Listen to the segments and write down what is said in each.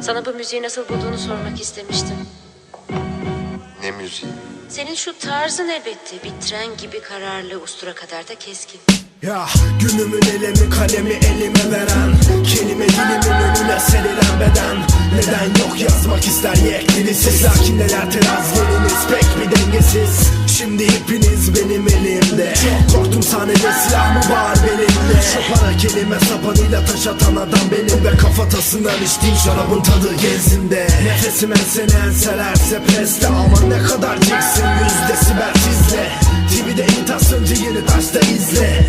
Sana bu müziği nasıl bulduğunu sormak istemiştim. Ne müziği? Senin şu tarzın elbette bir tren gibi kararlı, ustura kadar da keskin. Ya günümün elemi kalemi elime veren Kelime dilimin önüne serilen beden Neden yok yazmak ister yeklili siz Lakinler terazleriniz pek bir dengesiz Şimdi ipiniz benim elimde Çok korktum sahnede kelime sapanıyla taş atan adam benim Ve kafatasından içtiğim şarabın tadı gezimde Nefesim ensene enselerse preste. Ama ne kadar ciksin yüzde siber tizle TV'de imitasyoncu yeni taşta izle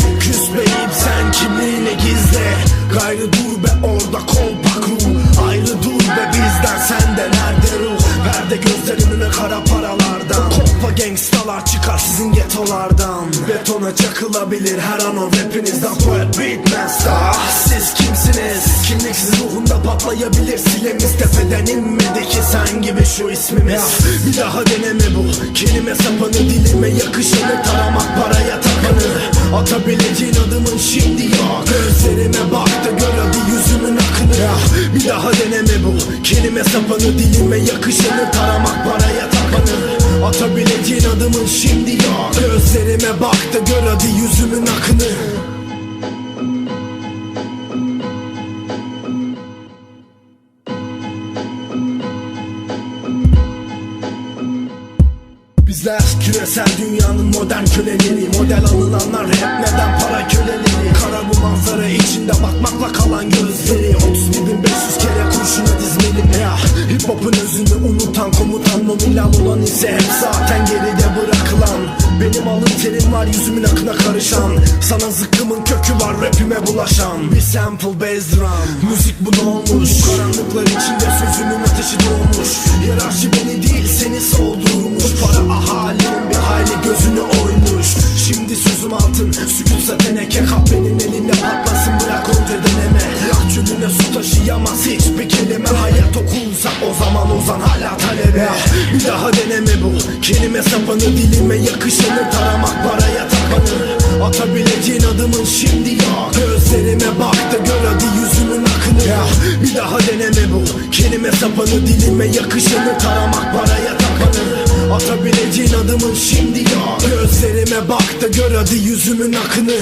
Betona çakılabilir her an o rapinizden Poet beatmaster Ah siz kimsiniz? Kimliksiz ruhunda patlayabilir silemiz. Tepeden inmedi ki sen gibi şu ismimiz. Bir daha deneme bu. Kelime sapanı dilime yakışanı. Taramak paraya takanı Atabileceğin adımın şimdi yok. Gözlerime bak da gör hadi yüzümün akını. Bir daha deneme bu. Kelime sapanı dilime yakışanı. Taramak paraya takanı Atabileceğin adımın şimdi yok Gözlerime bak da gör hadi yüzümün akını. Bizler küresel dünyanın modern köleleri Model alınanlar hep neden para köleleri? Kara bu manzara içinde bakmakla kalan unutan komutan nominal olan ise hep zaten geride bırakılan. Benim alın terim var yüzümün akına karışan. Sana zıkkımın kökü var rapime bulaşan. Bir sample bass drum. Müzik bu olmuş Karanlıklar içinde sözümün ateşi doğmuş. Hiyerarşi beni değil seni soğudurmuş Para ahalinin bir hayli gözünü oymuş. Şimdi sözüm altın. Sükutsa teneke kahvenin elinde patlasın. Bırak onca deneme. Yak su taşıyamaz hiçbir kelime. Hayat okulsa o zaman ozan hala talebe. Bir daha deneme bu. Kelime sapanı dilime yakışanı. Taramak paraya takanı Atabileceğin adımın şimdi yok. Gözlerime bak da gör hadi yüzümün akını. Ya Bir daha deneme bu. Kelime sapanı dilime yakışanı. Taramak paraya takanı Atabileceğin adımın şimdi yok. Gözlerime bak da gör hadi yüzümün akını